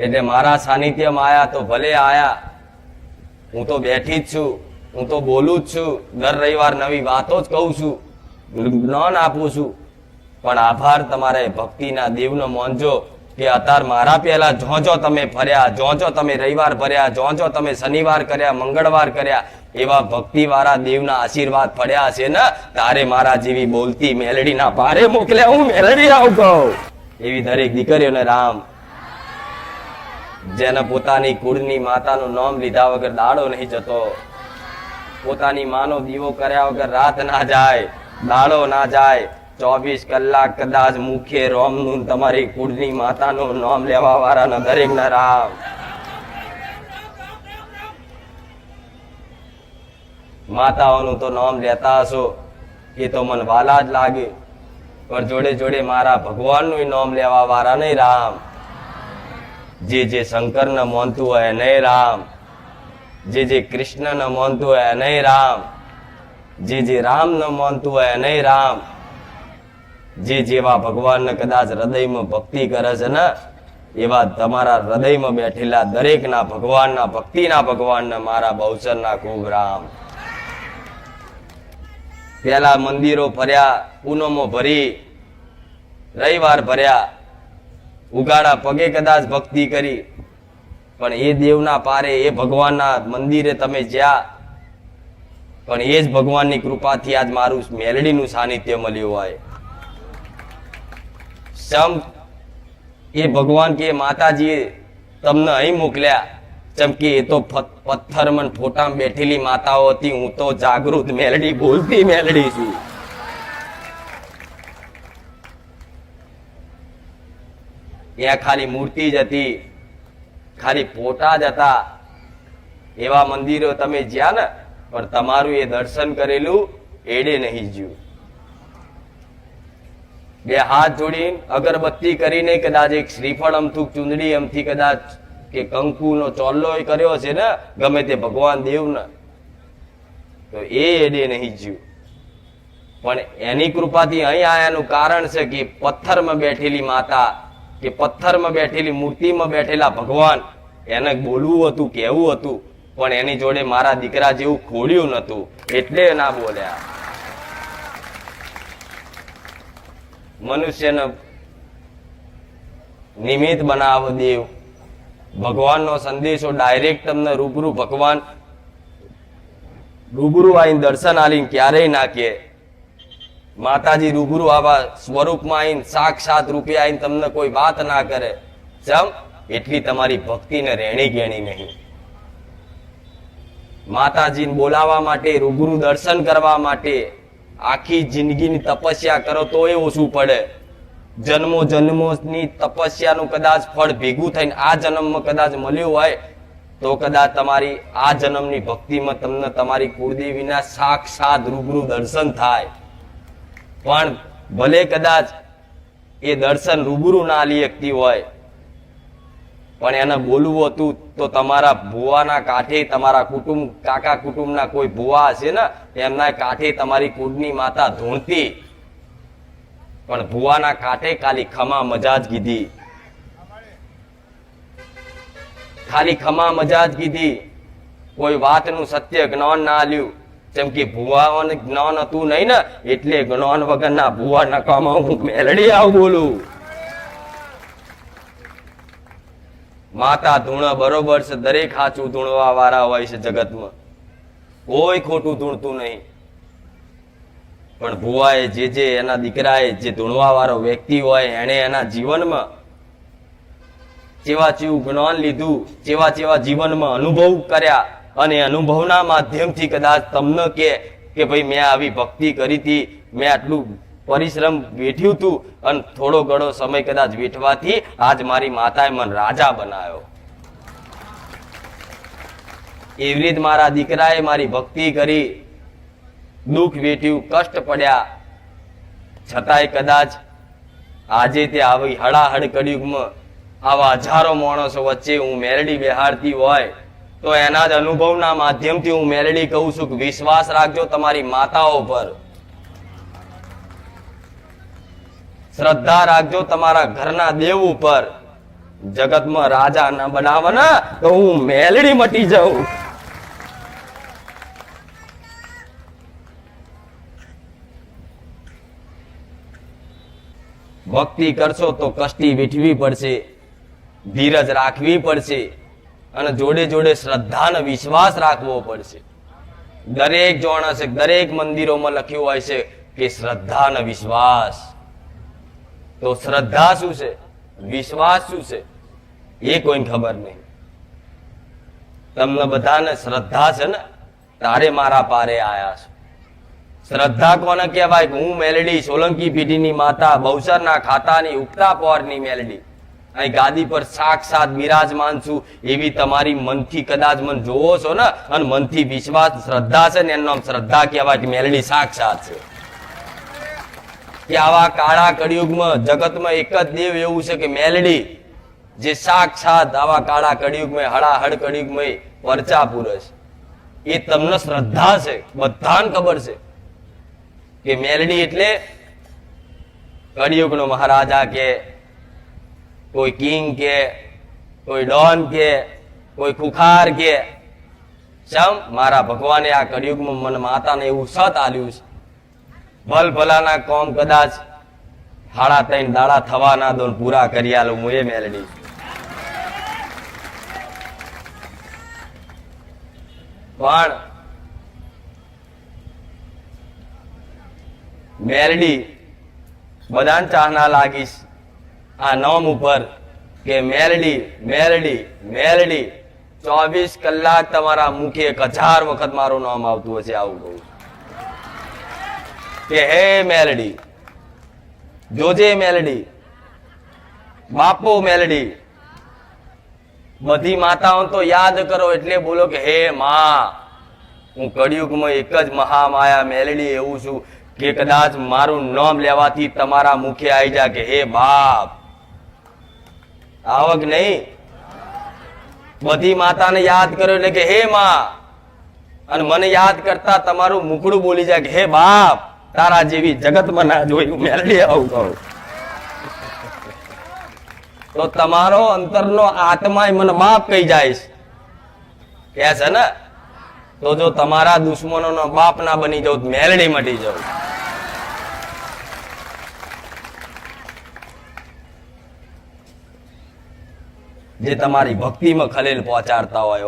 એટલે મારા સાનિધ્યમાં આવ્યા તો ભલે આયા. હું તો બેઠી જ છું. હું તો બોલું જ છું. દર રવિવાર નવી વાતો જ કહું છું. જ્ઞાન આપું છું. પણ આભાર તમારે ભક્તિના દેવનો મોંજો કે અત્યાર મારા પહેલા જોજો તમે ફર્યા જો જો તમે રવિવાર ભર્યા જો જો તમે શનિવાર કર્યા, મંગળવાર કર્યા, એવા ભક્તિવાળા દેવના આશીર્વાદ પડ્યા છે ને? તારે મારા જેવી બોલતી મેલડીના પારે મોકલ્યા હું મેલડી આવું કહું. એવી દરેક દીકરીઓને રામ જેને પોતાની કુળની માતાનું નામ લીધા વગર દાડો નહીં જતો. પોતાની માનો દીવો કર્યા વગર રાત ના જાય, દાડો ના જાય. ચોવીસ કલાક કદાચ મુખે રોમનું તમારી કુળની માતાનું નામ લેવા વાળાના દરેક ના રામ માતાઓનું તો નામ લેતા હશો, એ તો મને વાલા જ લાગે. પણ જોડે જોડે મારા ભગવાનનું નામ લેવા વાળા નહીં રામ. જે જે શંકરને મોનતું હોય નહીં રામ. જે જે કૃષ્ણને મોનતું હોય નહીં રામ. જે જે રામને મોનતું હોય નહીં રામ. જે જેવા ભગવાનને કદાચ હૃદયમાં ભક્તિ કરે છે ને, એવા તમારા હૃદયમાં બેઠેલા દરેકના ભગવાનના ભક્તિના ભગવાનને મારા બહુચરના ખૂબ રામ. પેલા મંદિરો ફર્યા પૂનમો ભરી, રવિવાર ભર્યા ઉગાડા પગે કદાચ ભક્તિ કરી. પણ એ દેવના પારે, એ ભગવાનના મંદિરે તમે જ્યાં, પણ એ જ ભગવાનની કૃપાથી આજ મારું મેલડીનું સાનિધ્ય મળ્યું હોય. સમ, એ ભગવાન કે માતાજીએ તમને અહીં મોકલ્યા. ચમકી એ તો ફ- પથ્થરમાં ને ફોટામાં બેઠેલી માતાઓ હતી, હું તો જાગૃત મેલડી બોલતી મેલડી છું. ત્યાં ખાલી મૂર્તિ જ હતી. ખાલી પોટા જ હતા. એવા મંદિરો તમે જ્યાં ને, પણ તમારું એ દર્શન કરેલું એડે નહીં જ્યું. બે હાથ જોડીને અગરબત્તી કરીને કદાચ એક શ્રીફળ અમથુક ચુંદડી અમથી કદાચ, કે કંકુનો ચોલ્લો એ કર્યો છે ને, ગમે તે ભગવાન દેવ ને તો એ એડે નહીં જ્યું. પણ એની કૃપાથી અહીં આયાનું કારણ છે કે પથ્થરમાં બેઠેલી માતા કે પથ્થરમાં બેઠેલી મૂર્તિમાં બેઠેલા ભગવાન, એને બોલવું હતું, કહેવું હતું, પણ એની જોડે મારા દીકરા જેવું ખોડ્યું નતું એટલે ના બોલ્યા. મનુષ્યને નિમિત્ત બનાવ દેવ. ભગવાનનો સંદેશો ડાયરેક્ટ તમને રૂબરૂ ભગવાન રૂબરૂ આવીને દર્શન આલીને ક્યારેય ના કે માતાજી રૂબરૂ આવા સ્વરૂપમાં આવીને, સાક્ષાત રૂપે આવીને તમને કોઈ વાત ના કરે. જમ? એટલી તમારી ભક્તિને રેણી ગેણી નહીં. માતાજીને બોલાવવા માટે, રૂબરૂ દર્શન કરવા માટે આખી જિંદગીની તપસ્યા કરો તો એ ઓછું પડે. જન્મો જન્મોની તપસ્યાનું કદાચ ફળ ભેગું થઈને આ જન્મમાં કદાચ મળ્યું હોય, તો કદાચ તમારી આ જન્મની ભક્તિમાં તમને તમારી કુળદેવીના સાક્ષાત રૂબરૂ દર્શન થાય. પણ ભલે કદાચ એ દર્શન રૂબરૂ ના લી શકતી હોય, પણ એને બોલવું હતું તો તમારા ભુવાના કાંઠે તમારા કુટુંબ, કાકા કુટુંબના કોઈ ભુવા હશે ને, એમના કાંઠે તમારી કુળની માતા ધૂણતી. પણ ભુવાના કાંઠે ખાલી ખમા મજા જ કીધી. ખાલી ખમા મજા જ કીધી. કોઈ વાતનું સત્ય જ્ઞાન ના લ્યું જેમ કે જ્ઞાન હતું નહીં ને, એટલે જ્ઞાન વગરના ભુવા નકામા હું મેલડી આવું બોલું. માતા ધૂણ બરોબર છે, દરેક હાચું ધૂણવા વાળા હોય છે જગતમાં. કોઈ ખોટું ધૂણતું નહીં. પણ ભુવાએ જે જે એના દીકરાએ જે ધૂણવા વાળો વ્યક્તિ હોય, એણે એના જીવનમાં જેવા જેવું જ્ઞાન લીધું, જેવા જેવા જીવનમાં અનુભવ કર્યા અને અનુભવના માધ્યમથી કદાચ તમને કે કે ભાઈ મેં આવી ભક્તિ કરી હતી, મેં આટલું પરિશ્રમ વેઠ્યું હતું અને થોડો ઘણો સમય કદાચ વેઠવાથી આજ મારી માતાએ મને રાજા બનાવ્યો એવી રીત મારા દીકરાએ મારી ભક્તિ કરી, દુઃખ વેઠ્યું, કષ્ટ પડ્યા. છતાંય કદાચ આજે તે આવી હળાહળ કળિયુગમાં આવા હજારો માણસો વચ્ચે હું મેરડી બેહાડતી હોય તો એના જ અનુભવના માધ્યમથી હું મેલેડી કહું છું કે વિશ્વાસ રાખજો તમારી માતાઓ પર. શ્રદ્ધા રાખજો તમારા ઘરના દેવ ઉપર. જગતમાં રાજા ના બનાવના તો હું મેલડી મટી જાઉં. ભક્તિ કરશો તો કષ્ટી વેઠવી પડશે, ધીરજ રાખવી પડશે. અને જોડે જોડે શ્રદ્ધા અને વિશ્વાસ રાખવો પડશે. દરેક જોણસે દરેક મંદિરોમાં લખ્યું હોય છે કે શ્રદ્ધા અને વિશ્વાસ. તો શ્રદ્ધા શું છે? વિશ્વાસ શું છે? એ કોઈને ખબર નહીં. તમને બધાને શ્રદ્ધા છે ને, તારે મારા પારે આયા છો. શ્રદ્ધા કોને કહેવાય? હું મેલડી સોલંકી પેઢીની માતા, બહુસરના ખાતાની ઉગતા પોરની મેલડી. અહીં ગાદી પર સાક્ષાત બિરાજમાન છું. એવી તમારી મનથી કદાચ મન જોવો છો ને, અને મનથી વિશ્વાસ, શ્રદ્ધા છે ને, એનું શ્રદ્ધા કહેવાય કે મેલડી સાક્ષાત છે. કે આવા કાળા કળિયુગમાં, જગતમાં એક જ દેવ એવું છે કે મેલડી, જે સાક્ષાત આવા કાળા કળિયુગમાં, હળાહળ કળિયુગમાં પરચા પૂરે એ તમને શ્રદ્ધા છે, બધાને ખબર છે. કે મેલડી એટલે કળિયુગનો મહારાજા કે કોઈ કિંગ કે, કોઈ ડોન કે, કોઈ ખુખાર કે. સમ મારા ભગવાને આ કળિયુગમાં મને માતાને એવું સત આલ્યું છે. ભલ ભલાના કોમ કદાચ હાડા ત્રણ દાડા થવા ના પૂરા કરી આલો હું એ મેલડી. પણ મેલડી બધાને ચાહના લાગીશ. આ નામ ઉપર કે મેલડી મેલડી મેલડી, ચોવીસ કલાક તમારા મુખે એક હજાર વખત મારું નામ આવતું હશે, આવું કહું કે હે મેલડી, જોજે મેલડી, બાપો મેલડી, બધી માતાઓ તો યાદ કરો, એટલે બોલો કે હે માં, હું કળિયુગમાં એક જ મહામાયા મેલડી એવું છું કે કદાચ મારું નામ લેવાથી તમારા મુખે આવી જાય કે હે બાપ. આવક નહીં. બધી માતાને યાદ કર્યો એટલે કે, હે માં. અને મને યાદ કરતા તમારું મુખડું બોલી જાય હે બાપ, તારા જેવી જગતમાં ના જોયું મેળવી આવું કહું તો તમારો અંતરનો આત્મા મને બાપ કહી જાય કે છે ને, તો જો તમારા દુશ્મનોનો બાપ ના બની જાવ મેલડી મટી જાવ જે તમારી ભક્તિમાં ખલેલ પહોંચાડતા હોય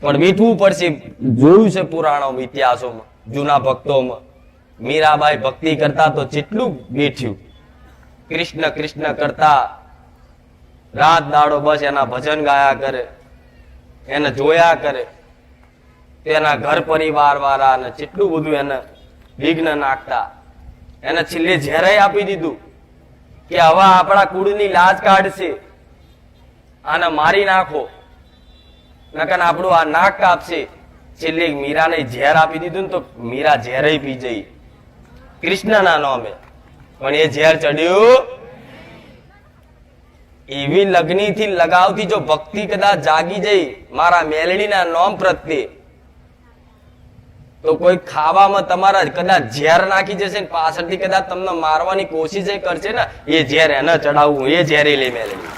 પણ મીઠવું પડશે. જોયું છે પુરાણો ઇતિહાસોમાં, જૂના ભક્તોમાં. મીરાબાઈ ભક્તિ કરતા તો જેટલું મીઠ્યું. કૃષ્ણ કૃષ્ણ કરતા. રાત દાડો બસ એના ભજન ગાયા કરે, એને જોયા કરે. તેના ઘર પરિવાર વાળા ને જેટલું બધું એને વિઘ્ન નાખતા. એને છેલ્લે ઝેરાઈ આપી દીધું. કે હવે આપણા કુળની લાજ કાઢશે. આને મારી નાખો. નકર આપણું આ નાક કાપશે. છેલ્લે મીરાને ઝેર આપી દીધું ને તો મીરા ઝેર પી જઈ. કૃષ્ણના નામે. પણ એ ઝેર ચડ્યું એવી લગ્નીથી લગાવથી જો ભક્તિ કદાચ જાગી જઈ, મારા મેલડીના નોમ પ્રત્યે. તો કોઈ ખાવામાં તમારા કદાચ ઝેર નાખી જશે ને પાછળથી કદાચ તમને મારવાની કોશિશ કરશે ને, એ ઝેર એને ચડાવવું, એ ઝેરે લે મેલડી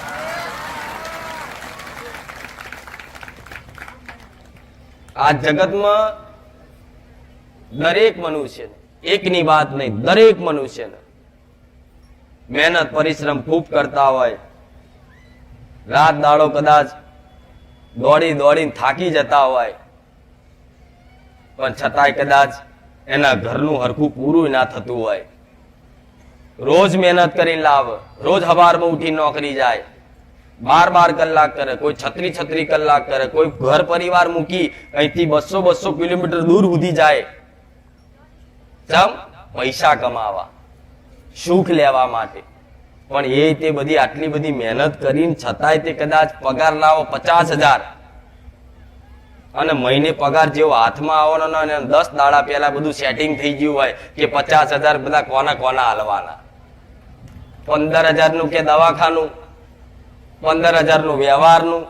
આ જગતમાં દરેક મનુષ્ય એકની વાત નહીં, દરેક મનુષ્યને મહેનત, પરિશ્રમ ખૂબ કરતા હોય. રાત દાડો કદાચ દોડી દોડીને થાકી જતા હોય. પણ છતાંય કદાચ એના ઘરનું હરખું પૂરું ના થતું હોય. રોજ મહેનત કરીને લાવ, રોજ હવારમાં ઉઠી નોકરી જાય બાર બાર કલાક કરે, કોઈ છત્રી છત્રી કલાક કરે, કોઈ ઘર પરિવાર મૂકી અહીંથી બસો બસો કિલોમીટર દૂર સુધી જાય. ચમ? પૈસા કમાવા, સુખ લેવા માટે. પણ એ તે બધી આટલી બધી મહેનત કરીને છતાંય તે કદાચ પગાર લાવો પચાસ હજાર. અને મહિને પગાર જેવો હાથમાં આવવાનો અને દસ દાડા પહેલા બધું સેટિંગ થઈ ગયું હોય કે પચાસ હજાર બધા કોના કોના હાલવાના. પંદર હજારનું કે દવાખાનું, પંદર હજારનું વ્યવહારનું,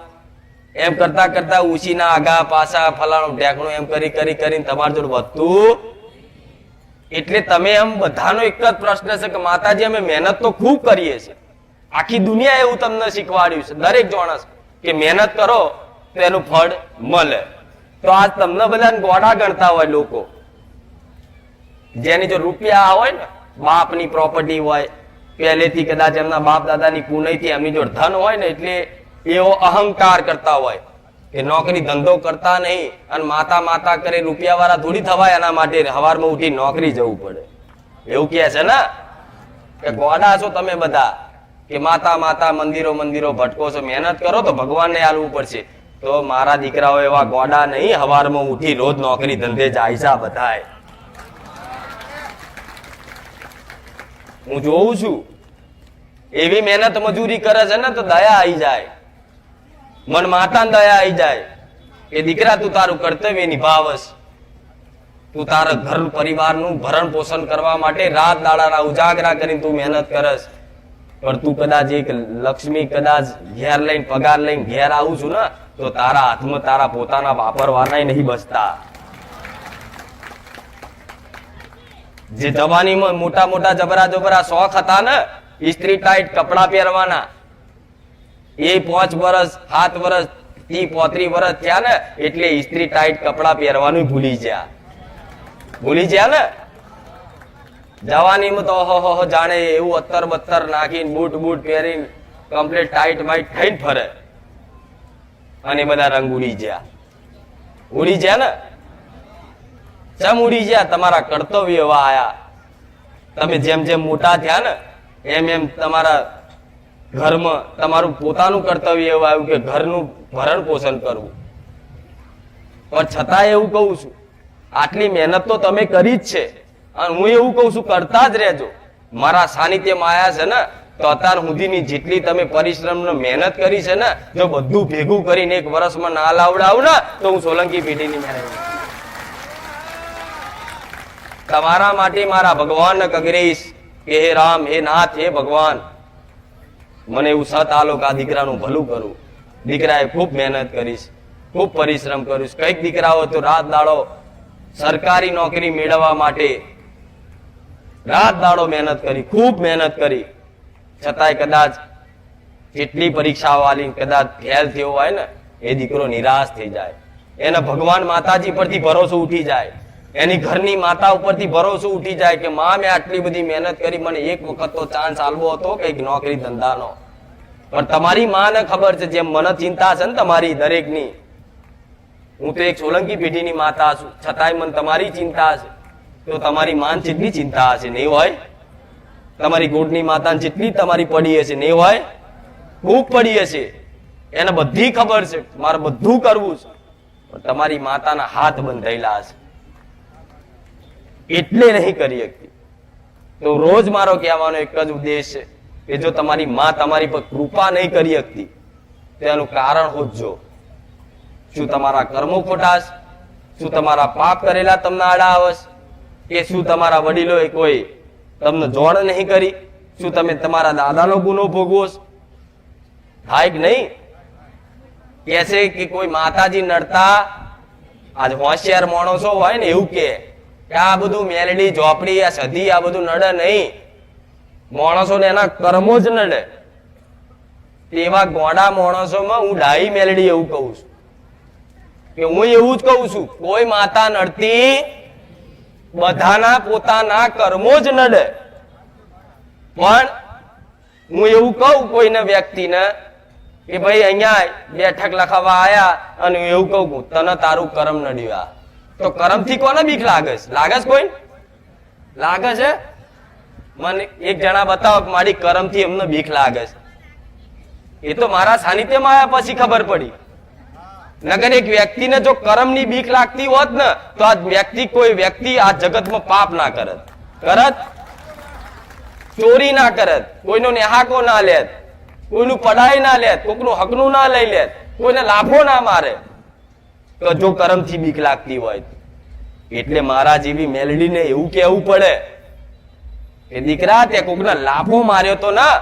એમ કરતા કરતા ઉછીના આગા પાછા ફલાણું ઢેકણું એમ કરી કરી કરીને તમારી જોડે વધતું એટલે તમે એમ બધાનો એક જ પ્રશ્ન છે કે માતાજી, અમે મહેનત તો ખૂબ કરીએ છીએ. આખી દુનિયા એવું તમને શીખવાડ્યું છે. દરેક જોણસ કે મહેનત કરો તો એનું ફળ મળે. તો આજ તમને બધાને ગોડા ગણતા હોય લોકો. જેની જો રૂપિયા હોય ને, બાપની પ્રોપર્ટી હોય, પહેલેથી કદાચ એમના બાપ દાદાની પુણ્યથી એમની જો ધન હોય ને, એટલે એવો અહંકાર કરતા હોય કે નોકરી ધંધો કરતા નહીં અને માતા માતા કરે રૂપિયા વાળા થોડી થવાય એના માટે હવારમાં ઉઠી નોકરી જવું પડે. એવું કહે છે ને? કે ગોડા છો તમે બધા, કે માતા માતા મંદિરો મંદિરો ભટકો છો, મહેનત કરો તો ભગવાનને આલવું પડશે. તો મારા દીકરાઓ એવા ગોડા નહીં, હવારમાં ઉઠી રોજ નોકરી ધંધે જાય બધાય હું જોઉં છું. એવી મહેનત મજૂરી કરે છે ને તો દયા આવી જાય. મન માતા દયા આવી જાય. કે દીકરા તું તારું કર્તવ્ય નિભાવસ તું તારા ઘર પરિવારનું ભરણ પોષણ કરવા માટે રાત દાડાના ઉજાગરા કરીને તું મહેનત કરસ પણ તું કદાચ એક લક્ષ્મી કદાચ ઘેર લઈને પગાર લઈને ઘેર આવું છું ને તો તારા હાથમાં તારા પોતાના વાપરવાના નહીં બસતા જે જવાનીમાં મોટા મોટા જબરા જબરા શોખ હતા ને ઇસ્ત્રી ટાઈટ કપડા પહેરવાના. એ પાંચ વર્ષ સાત વર્ષથી પોત્રી વર્ષ થયા ને, એટલે ઇસ્ત્રી ટાઈટ કપડા પહેરવાનું ભૂલી ગયા. ભૂલી ગયા ને? જવાનીમાં તો હો હો જાણે એવું અત્તર બત્તર નાખીને બૂટ બૂટ પહેરીને કમ્પ્લીટ ટાઈટ વાઈટ થઈને ફરે. અને બધા રંગ ઉડી ગયા. ઉડી ગયા ને? ચમ ઉડી ગયા? તમારા કર્તવ્ય એવા આયા. તમે જેમ જેમ મોટા થયા ને, એમ એમ તમારા ઘરમાં તમારું પોતાનું કર્તવ્ય એવું આવ્યું કે ઘરનું ભરણ પોષણ કરવું. પણ છતાં એવું કહું છું, આટલી મહેનત તો તમે કરી જ છે. અને હું એવું કહું છું, કરતા જ રહેજો. મારા સાનિધ્યમાં આયા છે ને તો અત્યાર સુધીની જેટલી તમે પરિશ્રમ મહેનત કરી છે ને, જો બધું ભેગું કરીને એક વર્ષમાં ના લાવડાવ ને, તો હું સોલંકી પેઢીની મહેનત તમારા માટે મારા ભગવાન કગરીશ, કે હે રામ, હે નાથ, હે ભગવાન, મને એવું સત આલોક આ દીકરાનું ભલું કરું. દીકરાએ ખૂબ મહેનત કરીશ ખૂબ પરિશ્રમ કરીશ કંઈક દીકરાઓ તો રાત દાડો સરકારી નોકરી મેળવવા માટે રાત દાડો મહેનત કરી, ખૂબ મહેનત કરી. છતાંય કદાચ જેટલી પરીક્ષાઓ વાલી કદાચ ફેલ થયો હોય ને, એ દીકરો નિરાશ થઈ જાય. એને ભગવાન માતાજી પરથી ભરોસો ઉઠી જાય. એની ઘરની માતા ઉપરથી ભરોસો ઉઠી જાય કે, માં, મેં આટલી બધી મહેનત કરી, મને એક વખત તો ચાન્સ આલવો હતો કંઈક નોકરી ધંધાનો. પણ તમારી માને ખબર છે, જેમ મને ચિંતા છે ને તમારી દરેકની, હું તો એક સોલંકી પેઢીની માતા છું. છતાંય મને તમારી ચિંતા છે. તો તમારી માન ચિંતા હશે નહીં હોય? તમારી ગોડની માતાને જેટલી તમારી પડી હશે નહીં હોય, ખૂબ પડી હશે. એને બધી ખબર છે. મારે બધું કરવું છે. પણ તમારી માતાના હાથ બંધાયેલા હશે. એટલે નહીં કરી શકતી. તો રોજ મારો કહેવાનો એક જ ઉદ્દેશ છે કે જો તમારી માં તમારી પર કૃપા નહીં કરી શકતી, તો એનું કારણ હોજો. શું તમારા કર્મો ખોટા છે? શું તમારા પાપ કરેલા તમને આડા આવશ? કે શું તમારા વડીલોએ કોઈ તમને જોડ નહીં કરી, શું તમે તમારા દાદાનો ગુનો ભોગવો? થાય નહીં? કે કે કોઈ માતાજી નડતા, આજ હોશિયાર માણસો હોય ને એવું કે આ બધું મેલડી, ઝોપડી, આ સધી, આ બધું નડે નહીં. માણસો ને એના કર્મો જ નડે. તેવા ગોડા માણસોમાં હું ડાઈ મેલડી એવું કહું છું. કે હું એવું જ કહું છું, કોઈ માતા નડતી બધાના પોતાના કર્મો જ નડે. પણ હું એવું કહું કોઈને વ્યક્તિને કે ભાઈ અહીંયા બેઠક લખાવા આયા અને હું એવું કહું તને તારું કર્મ નડ્યું આ. તો કર્મથી કોને બીક લાગે છે? લાગે છે કોઈ લાગે છે? મને એક જણા બતાવો મારી કર્મથી એમને બીક લાગે છે. એ તો મારા સાનિધ્યમાં આવ્યા પછી ખબર પડી. નગર એક વ્યક્તિને જો કર્મની બીક લાગતી હોત ને, તો આ વ્યક્તિ કોઈ વ્યક્તિ આ જગતમાં પાપ ના કરત. કરત? ચોરી ના કરત. કોઈનો નેહાકો ના લેત. કોઈનું પડાઈ ના લેત. કોકનું હકનું ના લઈ લેત. કોઈને લાભો ના મારે. તો જો કર્મથી બીક લાગતી હોય, એટલે મારા જેવી મેલડીને એવું કહેવું પડે કે દીકરા, તે કોકના લાભો માર્યો તો ના